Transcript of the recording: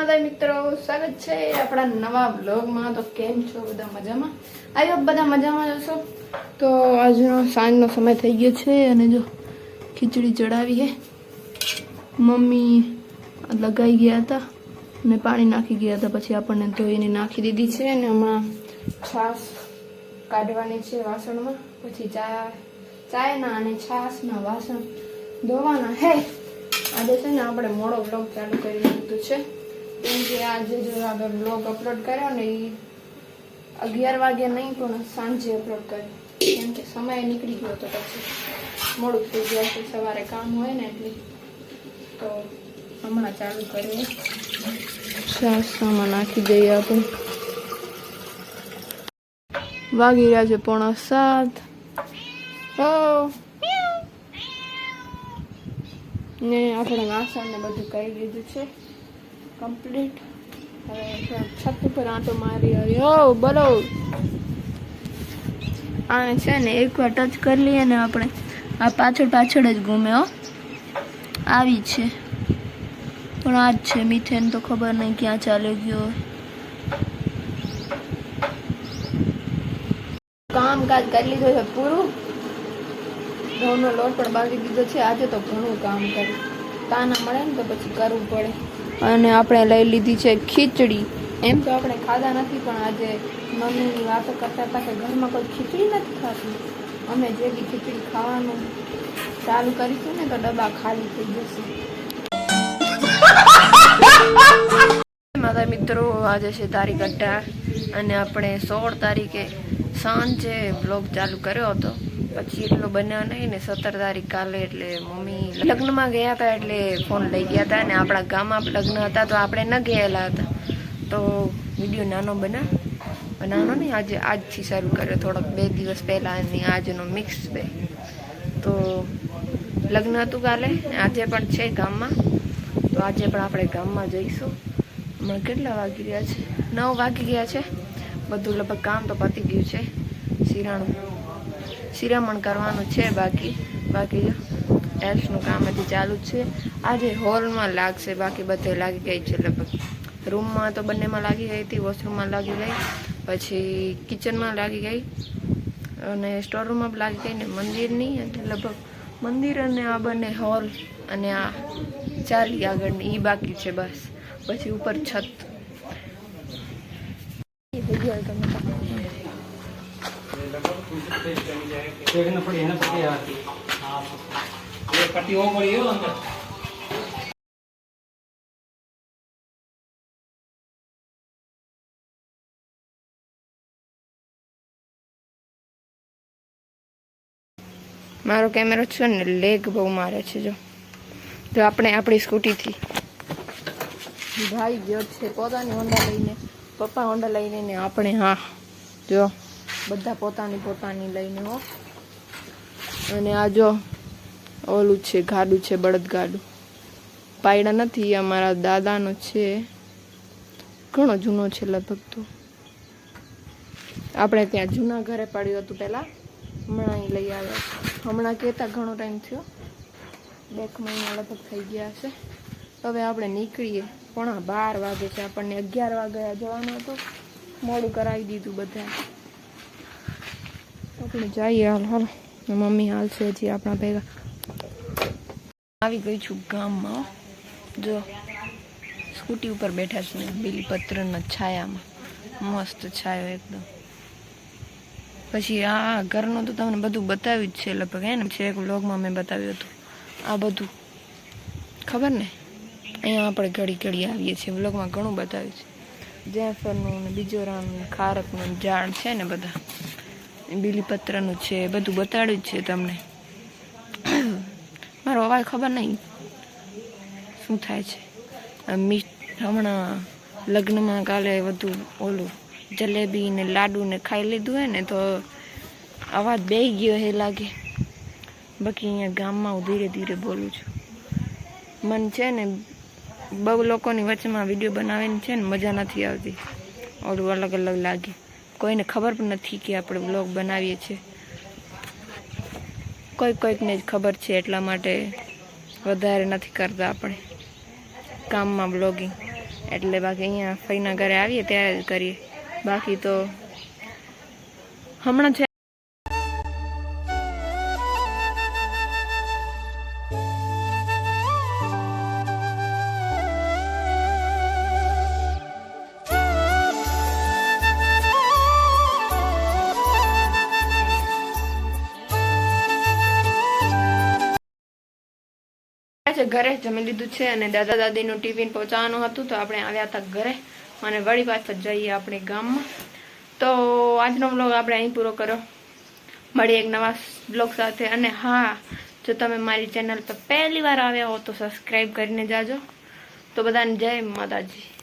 માતા મિત્રો, સ્વાગત છે આપણા નવા બ્લોગમાં તો કેમ છો બધા મજામાં? આવ્યો બધા મજામાં જશો તો આજનો સાંજનો સમય થઈ ગયો છે અને જો ખીચડી ચડાવી હે. મમ્મી લગાઈ ગયા હતા. અને પાણી નાખી ગયા હતા, પછી આપણને ધોઈને નાખી દીધી છે અને હમણાં છાશ કાઢવાની છે વાસણમાં. પછી ચા ચાયના અને છાશના વાસણ ધોવાના હે. આજે છે ને આપણે મોડો બ્લોગ ચાલુ કરી દીધું છે. કેમ કે આજે જો આપણે બ્લોગ અપલોડ કર્યો ને એ અગિયાર વાગે નહીં, પણ સાંજે અપલોડ કર્યો. કેમ કે સમય નીકળી ગયો તો પછી મોડું થઈ ગયા છે, સવારે કામ હોય ને એટલે. તો હમણાં ચાલુ કરીએ. છાસમાં નાખી દઈએ આપણે. વાગી રહ્યા છે પોણા સાત. ને આપણે વાસણ ને બધું કરી દીધું છે. કમ્પ્લીટ હવે છત ઉપર આંટો મારી આવ્યો. બોલો. આને છે ને એકવાર ટચ કરી લઈએ ને આપણે. આ પાછળ પાછળ જ ઘૂમે આવી છે. પણ આ જ છે, મિથેન તો ખબર નહીં ક્યાં ચાલ્યો ગયો કામકાજ કરી લીધું છે પૂરું. ઘઉંનો લોટ પણ બાંધી દીધો છે. આજે તો ઘણું કામ કર્યું. તાના મળે ને તો પછી કરવું પડે. અને આપણે લઈ લીધી છે ખીચડી. એમ તો આપણે ખાધા નથી, પણ આજે મમ્મીની વાતો કરતા હતા કે ઘરમાં કોઈ ખીચડી નથી ખાતી અમે જે બી ખીચડી ખાવાનું ચાલુ કરીશું ને તો ડબ્બા ખાલી થઈ જશે. મારા મિત્રો, આજે છે તારીખ અઢાર અને આપણે સોળ તારીખે સાંજે બ્લોગ ચાલુ કર્યો હતો. પછી એટલો બન્યો નહીં ને સત્તર તારીખ કાલે એટલે મમ્મી લગ્નમાં ગયા હતા એટલે ફોન લઈ ગયા હતા ને આપણા ગામમાં લગ્ન હતા તો આપણે ન ગયેલા હતા. તો વીડિયો નાનો બના. નાનો નહીં, આજે, આજથી શરૂ કર્યો. થોડોક બે દિવસ પહેલાં અને આજનો મિક્સ બે. તો લગ્ન હતું કાલે આજે પણ છે ગામમાં. તો આજે પણ આપણે ગામમાં જઈશું. હમણાં કેટલા વાગી રહ્યા છે? નવ વાગી ગયા છે. બધું લગભગ કામ તો પતી ગયું છે. શિરાણું શિરામણ કરવાનું છે બાકી. બાકી એલ્સનું કામ હજી ચાલુ જ છે. આજે હોલમાં લાગશે, બાકી બધે લાગી ગઈ છે લગભગ. રૂમમાં તો બંનેમાં લાગી ગઈ હતી, વોશરૂમમાં લાગી ગઈ, પછી કિચનમાં લાગી ગઈ. અને સ્ટોરરૂમમાં લાગી ગઈ ને મંદિરની અને લગભગ મંદિર અને આ બંને હોલ અને આ ચાલી આગળની એ બાકી છે બસ. પછી ઉપર છત. देखना पड़ी है ना पट्टी आती ये पट्टी वो पड़ी है अंदर મારો કેમેરો છે ને લેગ બહુ મારે છે જો જો આપણે આપણી સ્કૂટીથી ભાઈ ગયો છે પોતાની હોન્ડા લઈને પપ્પા હોન્ડા લઈને ને આપણે હા જો બધા પોતાની પોતાની લઈને હો. અને આ જો ઓલું છે, ગાડું છે, બળદ ગાડું. પાયડા નથી અમારા દાદાનો છે. ઘણો જૂનો છે લગભગ તો. આપણે ત્યાં જૂના ઘરે પાડ્યું હતું પહેલાં. હમણાં લઈ આવ્યા હમણાં કહેતા ઘણો ટાઈમ થયો. બે મહિના લગભગ થઈ ગયા હશે. હવે આપણે નીકળીએ. પોણા બાર વાગે છે આપણને અગિયાર વાગે જવાનું હતું. મોડું કરાવી દીધું બધા આપણે જઈએ હાલ હાલ. મમ્મી હાલ છે હજી આપણા ભેગા. આવી ગઈ છું ગામમાં. જો, સ્કૂટી ઉપર બેઠા છીએ બિલપત્રના છાયામાં. મસ્ત છાયો એકદમ. પછી આ ઘરનું તો તમને બધું બતાવ્યું જ છે લગભગ, હે ને? છે એક વ્લોગમાં મેં બતાવ્યું હતું. આ બધું. ખબર ને? અહીંયા આપણે ઘડી ઘડી આવીએ છીએ. વ્લોગમાં ઘણું બતાવ્યું છે. જેફરનું ને બીજો ને ખારકનું ઝાડ છે ને બધા. બીલીપત્રનું છે, બધું બતાડ્યું છે તમને. મારો અવાજ ખબર નહીં. શું થાય છે? મીઠ હમણાં લગ્નમાં કાલે બધું ઓલું જલેબી ને લાડુ ને ખાઈ લીધું હોય ને તો અવાજ બે ગયો હે લાગે. બાકી અહીંયા ગામમાં હું ધીરે ધીરે બોલું છું. મન છે ને, બહુ લોકોની વચ્ચેમાં વીડિયો બનાવીને છે ને મજા નથી આવતી. ઓલું અલગ અલગ લાગે. કોઈને ખબર પણ નથી કે આપણે બ્લોગ બનાવીએ છીએ. કોઈ કોઈકને જ ખબર છે એટલા માટે વધારે નથી કરતા આપણે કામમાં બ્લોગિંગ એટલે બાકી અહીંયા ફઈના ઘરે આવીએ, ત્યારે જ કરીએ. બાકી તો હમણાં છે છે, ઘરે જમી લીધું છે અને દાદા દાદીનું ટિફિન પહોંચાડવાનું હતું તો આપણે આવ્યા હતા ઘરે. અને વળી પાછા જઈએ આપણે ગામમાં. તો આજનો બ્લોગ આપણે અહીં પૂરો કર્યો. મળીએ એક નવા બ્લોગ સાથે. અને હા, જો તમે મારી ચેનલ પર પહેલી વાર આવ્યા હો તો સબસ્ક્રાઈબ કરીને જાજો. તો બધાને જય માતાજી.